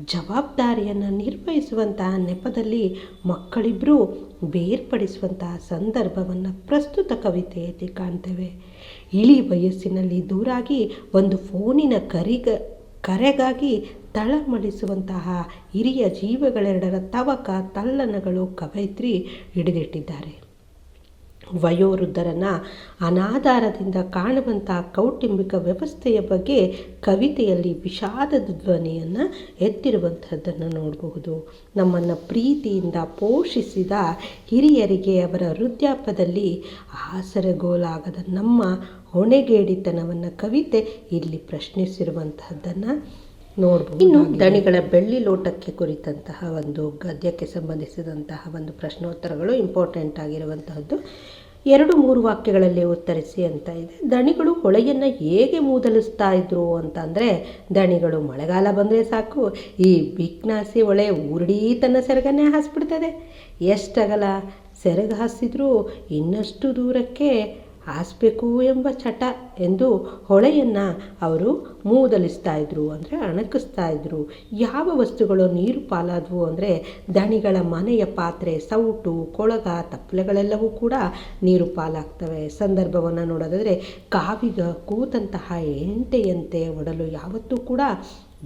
ಜವಾಬ್ದಾರಿಯನ್ನು ನಿರ್ವಹಿಸುವಂತಹ ನೆಪದಲ್ಲಿ ಮಕ್ಕಳಿಬ್ಬರೂ ಬೇರ್ಪಡಿಸುವಂತಹ ಸಂದರ್ಭವನ್ನು ಪ್ರಸ್ತುತ ಕವಿತೆಯಲ್ಲಿ ಕಾಣ್ತೇವೆ. ಇಳಿ ವಯಸ್ಸಿನಲ್ಲಿ ದೂರಾಗಿ ಒಂದು ಫೋನಿನ ಕರಿಗ, ಕರೆಗಾಗಿ ತಳಮಳಿಸುವಂತಹ ಹಿರಿಯ ಜೀವಗಳೆರಡರ ತವಕ ತಲ್ಲಣಗಳು ಕವಯಿತ್ರಿ ಹಿಡಿದಿಟ್ಟಿದ್ದಾರೆ. ವಯೋವೃದ್ಧರನ್ನು ಅನಾಧಾರದಿಂದ ಕಾಣುವಂತಹ ಕೌಟುಂಬಿಕ ವ್ಯವಸ್ಥೆಯ ಬಗ್ಗೆ ಕವಿತೆಯಲ್ಲಿ ವಿಷಾದದ ಧ್ವನಿಯನ್ನು ಎತ್ತಿರುವಂಥದ್ದನ್ನು ನೋಡಬಹುದು. ನಮ್ಮನ್ನು ಪ್ರೀತಿಯಿಂದ ಪೋಷಿಸಿದ ಹಿರಿಯರಿಗೆ ಅವರ ವೃದ್ಧಾಪದಲ್ಲಿ ಆಸರೆಗೋಲಾಗದ ನಮ್ಮ ಹೊಣೆಗೇಡಿತನವನ್ನು ಕವಿತೆ ಇಲ್ಲಿ ಪ್ರಶ್ನಿಸಿರುವಂತಹದ್ದನ್ನು ನೋಡ್ಬೋದು ಇನ್ನು ದಣಿಗಳ ಬೆಳ್ಳಿ ಲೋಟಕ್ಕೆ ಕುರಿತಂತಹ ಒಂದು ಗದ್ಯಕ್ಕೆ ಸಂಬಂಧಿಸಿದಂತಹ ಒಂದು ಪ್ರಶ್ನೋತ್ತರಗಳು ಇಂಪಾರ್ಟೆಂಟ್ ಆಗಿರುವಂತಹದ್ದು. ಎರಡು ಮೂರು ವಾಕ್ಯಗಳಲ್ಲಿ ಉತ್ತರಿಸಿ ಅಂತ ಇದೆ. ದಣಿಗಳು ಹೊಳೆಯನ್ನು ಹೇಗೆ ಮೂದಲಿಸ್ತಾ ಇದ್ರು ಅಂತಂದರೆ ದಣಿಗಳು ಮಳೆಗಾಲ ಬಂದರೆ ಸಾಕು, ಈ ಬಿಕ್ನಾಸಿ ಹೊಳೆ ಉರುಡೀ ತನ್ನ ಸೆರಗನ್ನೇ ಹಾಸ್ಬಿಡ್ತದೆ. ಎಷ್ಟಾಗಲ್ಲ, ಸೆರಗು ಹಾಸಿದ್ರೂ ಇನ್ನಷ್ಟು ದೂರಕ್ಕೆ ಹಾಸಬೇಕು ಎಂಬ ಚಟ ಎಂದು ಹೊಳೆಯನ್ನು ಅವರು ಮೂದಲಿಸ್ತಾ ಇದ್ದರು ಅಂದರೆ ಅಣಕಿಸ್ತಾ ಇದ್ದರು ಯಾವ ವಸ್ತುಗಳು ನೀರು ಪಾಲಾದವು ಅಂದರೆ ದಣಿಗಳ ಮನೆಯ ಪಾತ್ರೆ, ಸೌಟು, ಕೊಳಗ ತಪ್ಪಲೆಗಳೆಲ್ಲವೂ ಕೂಡ ನೀರು ಪಾಲಾಗ್ತವೆ. ಸಂದರ್ಭವನ್ನು ನೋಡೋದಾದರೆ ಕಾವಿಗ ಕೂತಂತಹ ಎಂಟೆಯಂತೆ ಒಡಲು ಯಾವತ್ತೂ ಕೂಡ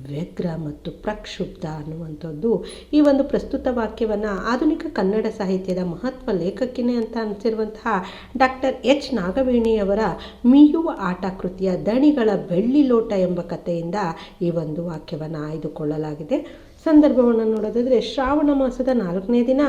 ವ್ಯಗ್ರ ಮತ್ತು ಪ್ರಕ್ಷುಬ್ಧ ಅನ್ನುವಂಥದ್ದು ಈ ಒಂದು ಪ್ರಸ್ತುತ ವಾಕ್ಯವನ್ನು ಆಧುನಿಕ ಕನ್ನಡ ಸಾಹಿತ್ಯದ ಮಹತ್ವ ಲೇಖಕಿನೇ ಅಂತ ಅನಿಸಿರುವಂತಹ ಡಾಕ್ಟರ್ ಎಚ್ ನಾಗವೇಣಿಯವರ ಮೀಯುವ ಆಟ ಕೃತಿಯ ದಣಿಗಳ ಬೆಳ್ಳಿ ಲೋಟ ಎಂಬ ಕಥೆಯಿಂದ ಈ ಒಂದು ವಾಕ್ಯವನ್ನು ಆಯ್ದುಕೊಳ್ಳಲಾಗಿದೆ. ಸಂದರ್ಭವನ್ನು ನೋಡೋದಾದರೆ ಶ್ರಾವಣ ಮಾಸದ ನಾಲ್ಕನೇ ದಿನ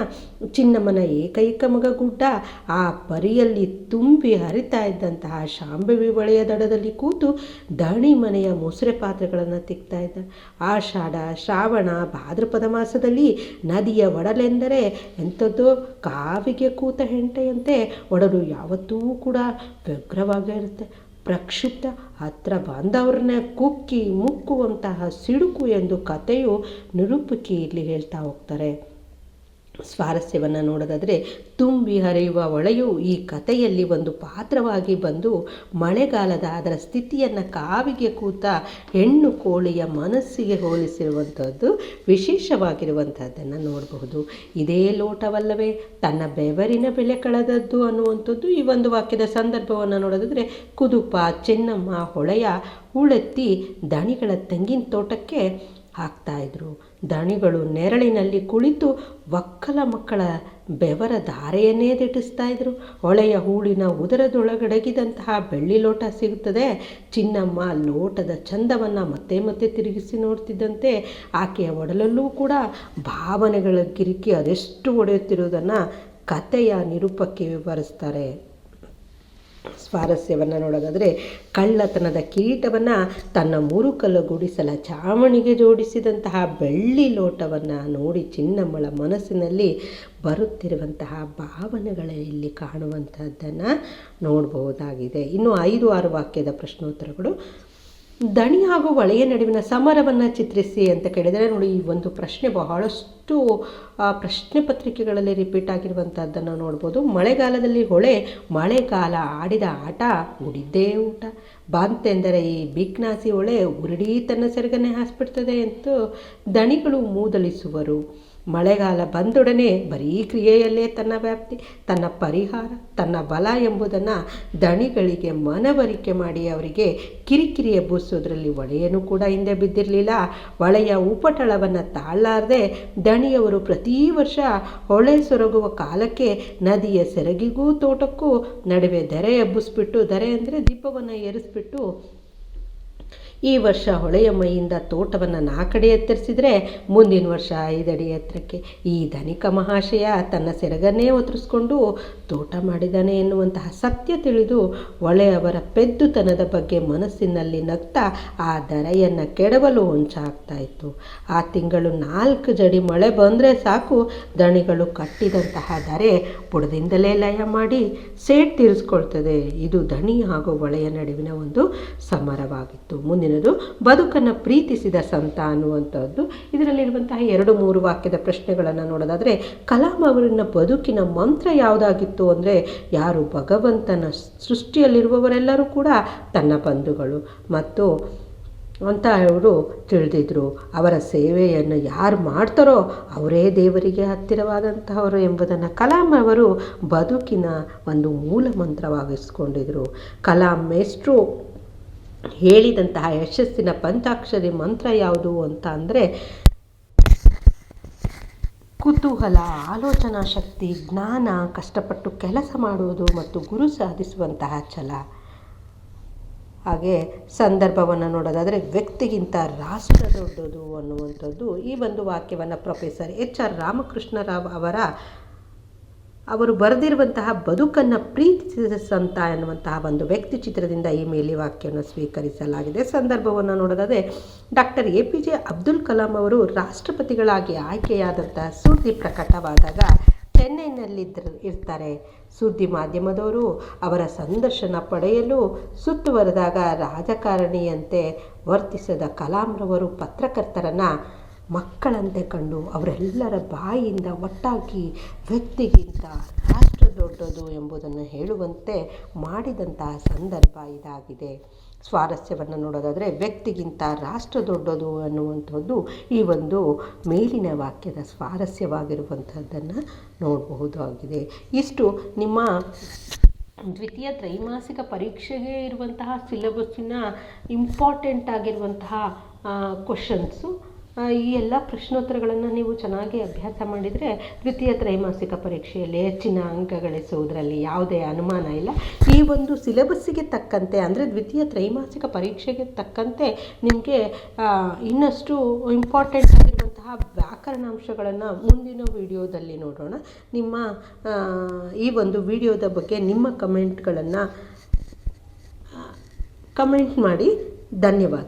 ಚಿನ್ನಮ್ಮನ ಏಕೈಕ ಮಗ ಗುಡ್ಡ ಆ ಪರಿಯಲ್ಲಿ ತುಂಬಿ ಹರಿತಾ ಇದ್ದಂತಹ ಶಾಂಬವಿ ಬಳೆಯ ದಡದಲ್ಲಿ ಕೂತು ದಣಿ ಮನೆಯ ಮೊಸರೆ ಪಾತ್ರೆಗಳನ್ನು ತಿಕ್ತಾ ಇದ್ದ. ಆಷಾಢ ಶ್ರಾವಣ ಭಾದ್ರಪದ ಮಾಸದಲ್ಲಿ ನದಿಯ ಒಡಲೆಂದರೆ ಎಂಥದ್ದು ಕಾವಿಗೆ ಕೂತ ಹೆಂಟೆಯಂತೆ ಒಡಲು ಯಾವತ್ತೂ ಕೂಡ ವ್ಯಗ್ರವಾಗಿರುತ್ತೆ. ಪ್ರಕ್ಷುಬ್ಧ. ಹತ್ರ ಬಾಂಧವ್ರನ್ನ ಕುಕ್ಕಿ ಮುಕ್ಕುವಂತಹ ಸಿಡುಕು ಎಂದು ಕಥೆಯು ನಿರೂಪಕಿ ಇಲ್ಲಿ ಹೇಳ್ತಾ ಹೋಗ್ತಾರೆ. ಸ್ವಾರಸ್ಯವನ್ನು ನೋಡೋದಾದರೆ, ತುಂಬಿ ಹರಿಯುವ ಹೊಳೆಯು ಈ ಕಥೆಯಲ್ಲಿ ಒಂದು ಪಾತ್ರವಾಗಿ ಬಂದು ಮಳೆಗಾಲದ ಅದರ ಸ್ಥಿತಿಯನ್ನು ಕಾವಿಗೆ ಕೂತ ಹೆಣ್ಣು ಕೋಳಿಯ ಮನಸ್ಸಿಗೆ ಹೋಲಿಸಿರುವಂಥದ್ದು ವಿಶೇಷವಾಗಿರುವಂಥದ್ದನ್ನು ನೋಡಬಹುದು. ಇದೇ ಲೋಟವಲ್ಲವೇ, ತನ್ನ ಬೆವರಿನ ಬೆಲೆ ಕಳೆದದ್ದು ಅನ್ನುವಂಥದ್ದು ಈ ಒಂದು ವಾಕ್ಯದ ಸಂದರ್ಭವನ್ನು ನೋಡೋದಾದರೆ, ಕುದುಪ, ಚೆನ್ನಮ್ಮ, ಹೊಳೆಯ ಹೂಳೆತ್ತಿ ದಣಿಗಳ ತೆಂಗಿನ ತೋಟಕ್ಕೆ ಹಾಕ್ತಾಯಿದ್ರು ದಣಿಗಳು ನೆರಳಿನಲ್ಲಿ ಕುಳಿತು ಒಕ್ಕಲ ಮಕ್ಕಳ ಬೆವರ ಧಾರೆಯನ್ನೇ ದಿಟ್ಟಿಸ್ತಾ ಇದ್ರು. ಹೊಳೆಯ ಹೂಳಿನ ಉದರದೊಳಗಡಗಿದಂತಹ ಬೆಳ್ಳಿ ಲೋಟ ಸಿಗುತ್ತದೆ. ಚಿನ್ನಮ್ಮ ಲೋಟದ ಚಂದವನ್ನು ಮತ್ತೆ ಮತ್ತೆ ತಿರುಗಿಸಿ ನೋಡ್ತಿದ್ದಂತೆ ಆಕೆಯ ಒಡಲಲ್ಲೂ ಕೂಡ ಭಾವನೆಗಳ ಕಿರಿಕಿ ಅದೆಷ್ಟು ಒಡೆಯುತ್ತಿರುವುದನ್ನು ಕಥೆಯ ನಿರೂಪಕ್ಕೆ ವಿವರಿಸ್ತಾರೆ. ಸ್ವಾರಸ್ಯವನ್ನು ನೋಡೋದಾದರೆ ಕಳ್ಳತನದ ಕಿರೀಟವನ್ನು ತನ್ನ ಮುರುಕಲು ಗುಡಿಸಲ ಚಾವಣಿಗೆ ಜೋಡಿಸಿದಂತಹ ಬೆಳ್ಳಿ ಲೋಟವನ್ನು ನೋಡಿ ಚಿನ್ನಮ್ಮಳ ಮನಸ್ಸಿನಲ್ಲಿ ಬರುತ್ತಿರುವಂತಹ ಭಾವನೆಗಳ ಇಲ್ಲಿ ಕಾಣುವಂಥದ್ದನ್ನು ನೋಡಬಹುದಾಗಿದೆ. ಇನ್ನು ಐದು ಆರು ವಾಕ್ಯದ ಪ್ರಶ್ನೋತ್ತರಗಳು. ದಣಿ ಹಾಗೂ ಒಳೆಯ ನಡುವಿನ ಸಮರವನ್ನು ಚಿತ್ರಿಸಿ ಅಂತ ಕೇಳಿದರೆ ನೋಡಿ, ಈ ಒಂದು ಪ್ರಶ್ನೆ ಬಹಳಷ್ಟು ಪ್ರಶ್ನೆ ಪತ್ರಿಕೆಗಳಲ್ಲಿ ರಿಪೀಟ್ ಆಗಿರುವಂಥದ್ದನ್ನು ನೋಡ್ಬೋದು. ಮಳೆಗಾಲದಲ್ಲಿ ಹೊಳೆ, ಮಳೆಗಾಲ ಆಡಿದ ಆಟ ಉಡಿದ್ದೇ ಊಟ. ಬಾಂತೆಂದರೆ ಈ ಬಿಕ್ನಾಸಿ ಹೊಳೆ ಉರುಡಿ ತನ್ನ ಸೆರಗನ್ನೇ ಹಾಸ್ಬಿಡ್ತದೆ ಎಂದು ದಣಿಗಳು ಮೂದಲಿಸುವರು. ಮಳೆಗಾಲ ಬಂದೊಡನೆ ಬರೀ ಕ್ರಿಯೆಯಲ್ಲೇ ತನ್ನ ವ್ಯಾಪ್ತಿ, ತನ್ನ ಪರಿಹಾರ, ತನ್ನ ಬಲ ಎಂಬುದನ್ನು ದಣಿಗಳಿಗೆ ಮನವರಿಕೆ ಮಾಡಿ ಅವರಿಗೆ ಕಿರಿಕಿರಿ ಎಬ್ಬಿಸೋದ್ರಲ್ಲಿ ಒಳೆಯನು ಕೂಡ ಹಿಂದೆ ಬಿದ್ದಿರಲಿಲ್ಲ. ಒಳೆಯ ಉಪಟಳವನ್ನು ತಾಳಲಾರದೆ ದಣಿಯವರು ಪ್ರತಿ ವರ್ಷ ಹೊಳೆ ಸೊರಗುವ ಕಾಲಕ್ಕೆ ನದಿಯ ಸೆರಗಿಗೂ, ತೋಟಕ್ಕೂ ನಡುವೆ ಧರೆ ಎಬ್ಬಿಸ್ಬಿಟ್ಟು ಧರೆ ಅಂದರೆ ದೀಪವನ್ನು ಏರಿಸ್ಬಿಟ್ಟು ಈ ವರ್ಷ ಹೊಳೆಯ ಮೈಯಿಂದ ತೋಟವನ್ನು ನಾಲ್ಕಡಿ ಎತ್ತರಿಸಿದರೆ ಮುಂದಿನ ವರ್ಷ ಐದಡಿ ಎತ್ತರಕ್ಕೆ. ಈ ಧನಿಕ ಮಹಾಶಯ ತನ್ನ ಸೆರಗನ್ನೇ ಒತ್ತರಿಸ್ಕೊಂಡು ತೋಟ ಮಾಡಿದಾನೆ ಎನ್ನುವಂತಹ ಸತ್ಯ ತಿಳಿದು ಹೊಳೆಯವರ ಪೆದ್ದುತನದ ಬಗ್ಗೆ ಮನಸ್ಸಿನಲ್ಲಿ ನಗ್ತಾ ಆ ದರೆಯನ್ನು ಕೆಡವಲು ಹೊಂಚಾಗ್ತಾ ಇತ್ತು ಆ ತಿಂಗಳು ನಾಲ್ಕು ಜಡಿ ಮಳೆ ಬಂದರೆ ಸಾಕು, ದಣಿಗಳು ಕಟ್ಟಿದಂತಹ ದರೆ ಬುಡದಿಂದಲೇ ಲಯ ಮಾಡಿ ಸೇಟ್ ತೀರಿಸ್ಕೊಳ್ತದೆ. ಇದು ದಣಿ ಹಾಗೂ ಹೊಳೆಯ ನಡುವಿನ ಒಂದು ಸಮರವಾಗಿತ್ತು. ಮುಂದಿನದು ಬದುಕನ್ನು ಪ್ರೀತಿಸಿದ ಸಂತ ಅನ್ನುವಂಥದ್ದು ಇದರಲ್ಲಿರುವಂತಹ ಎರಡು ಮೂರು ವಾಕ್ಯದ ಪ್ರಶ್ನೆಗಳನ್ನು ನೋಡೋದಾದರೆ, ಕಲಾಂ ಅವರನ್ನ ಬದುಕಿನ ಮಂತ್ರ ಯಾವುದಾಗಿತ್ತು ಅಂದರೆ, ಯಾರು ಭಗವಂತನ ಸೃಷ್ಟಿಯಲ್ಲಿರುವವರೆಲ್ಲರೂ ಕೂಡ ತನ್ನ ಬಂಧುಗಳು. ಮತ್ತು ಅಂತ ಅವರು ತಿಳಿದಿದ್ರು, ಅವರ ಸೇವೆಯನ್ನು ಯಾರು ಮಾಡ್ತಾರೋ ಅವರೇ ದೇವರಿಗೆ ಹತ್ತಿರವಾದಂತಹವರು ಎಂಬುದನ್ನು. ಕಲಾಂ ಅವರು ಬದುಕಿನ ಒಂದು ಮೂಲ ಮಂತ್ರವಾಗಿಸ್ಕೊಂಡಿದ್ರು. ಕಲಾಂ ಮೇಷ್ಟ್ರು ಹೇಳಿದಂತಹ ಯಶಸ್ಸಿನ ಪಂಚಾಕ್ಷರಿ ಮಂತ್ರ ಯಾವುದು ಅಂತ ಅಂದರೆ, ಕುತೂಹಲ, ಆಲೋಚನಾ ಶಕ್ತಿ, ಜ್ಞಾನ, ಕಷ್ಟಪಟ್ಟು ಕೆಲಸ ಮಾಡುವುದು ಮತ್ತು ಗುರು ಸಾಧಿಸುವಂತಹ ಛಲ. ಹಾಗೆ ಸಂದರ್ಭವನ್ನು ನೋಡೋದಾದರೆ, ವ್ಯಕ್ತಿಗಿಂತ ರಾಷ್ಟ್ರ ದೊಡ್ಡದು ಅನ್ನುವಂಥದ್ದು ಈ ಒಂದು ವಾಕ್ಯವನ್ನು ಪ್ರೊಫೆಸರ್ ಎಚ್ ಆರ್ ರಾಮಕೃಷ್ಣರಾವ್ ಅವರ ಅವರು ಬರೆದಿರುವಂತಹ ಬದುಕನ್ನು ಪ್ರೀತಿಸಿದ ಸಂತ ಎನ್ನುವಂತಹ ಒಂದು ವ್ಯಕ್ತಿ ಚಿತ್ರದಿಂದ ಈ ಮೇಲೆ ವಾಕ್ಯವನ್ನು ಸ್ವೀಕರಿಸಲಾಗಿದೆ. ಸಂದರ್ಭವನ್ನು ನೋಡೋದಾದರೆ, doctor A P J Abdul Kalam ಅವರು ರಾಷ್ಟ್ರಪತಿಗಳಾಗಿ ಆಯ್ಕೆಯಾದಂತಹ ಸುದ್ದಿ ಪ್ರಕಟವಾದಾಗ ಚೆನ್ನೈನಲ್ಲಿ ಇರ್ತಾರೆ. ಸುದ್ದಿ ಮಾಧ್ಯಮದವರು ಅವರ ಸಂದರ್ಶನ ಪಡೆಯಲು ಸುತ್ತುವರೆದಾಗ ರಾಜಕಾರಣಿಯಂತೆ ವರ್ತಿಸದ ಕಲಾಂರವರು ಪತ್ರಕರ್ತರನ್ನು ಮಕ್ಕಳಂತೆ ಕಂಡು ಅವರೆಲ್ಲರ ಬಾಯಿಯಿಂದ ಒಟ್ಟಾಗಿ ವ್ಯಕ್ತಿಗಿಂತ ರಾಷ್ಟ್ರ ದೊಡ್ಡದು ಎಂಬುದನ್ನು ಹೇಳುವಂತೆ ಮಾಡಿದಂತಹ ಸಂದರ್ಭ ಇದಾಗಿದೆ. ಸ್ವಾರಸ್ಯವನ್ನು ನೋಡೋದಾದರೆ ವ್ಯಕ್ತಿಗಿಂತ ರಾಷ್ಟ್ರ ದೊಡ್ಡದು ಅನ್ನುವಂಥದ್ದು ಈ ಒಂದು ಮೇಲಿನ ವಾಕ್ಯದ ಸ್ವಾರಸ್ಯವಾಗಿರುವಂಥದ್ದನ್ನು ನೋಡಬಹುದಾಗಿದೆ. ಇಷ್ಟು ನಿಮ್ಮ ದ್ವಿತೀಯ ತ್ರೈಮಾಸಿಕ ಪರೀಕ್ಷೆಗೆ ಇರುವಂತಹ ಸಿಲೆಬಸ್ಸಿನ ಇಂಪಾರ್ಟೆಂಟ್ ಆಗಿರುವಂತಹ ಕ್ವಶನ್ಸು ಈ ಎಲ್ಲ ಪ್ರಶ್ನೋತ್ತರಗಳನ್ನು ನೀವು ಚೆನ್ನಾಗಿ ಅಭ್ಯಾಸ ಮಾಡಿದರೆ ದ್ವಿತೀಯ ತ್ರೈಮಾಸಿಕ ಪರೀಕ್ಷೆಯಲ್ಲಿ ಹೆಚ್ಚಿನ ಅಂಕ ಗಳಿಸುವುದರಲ್ಲಿ ಯಾವುದೇ ಅನುಮಾನ ಇಲ್ಲ. ಈ ಒಂದು ಸಿಲೆಬಸ್ಸಿಗೆ ತಕ್ಕಂತೆ, ಅಂದರೆ ದ್ವಿತೀಯ ತ್ರೈಮಾಸಿಕ ಪರೀಕ್ಷೆಗೆ ತಕ್ಕಂತೆ ನಿಮಗೆ ಇನ್ನಷ್ಟು ಇಂಪಾರ್ಟೆಂಟ್ ಆಗಿರುವಂತಹ ವ್ಯಾಕರಣಾಂಶಗಳನ್ನು ಮುಂದಿನ ವಿಡಿಯೋದಲ್ಲಿ ನೋಡೋಣ. ನಿಮ್ಮ ಈ ಒಂದು ವಿಡಿಯೋದ ಬಗ್ಗೆ ನಿಮ್ಮ ಕಮೆಂಟ್ಗಳನ್ನು ಕಮೆಂಟ್ ಮಾಡಿ. ಧನ್ಯವಾದಗಳು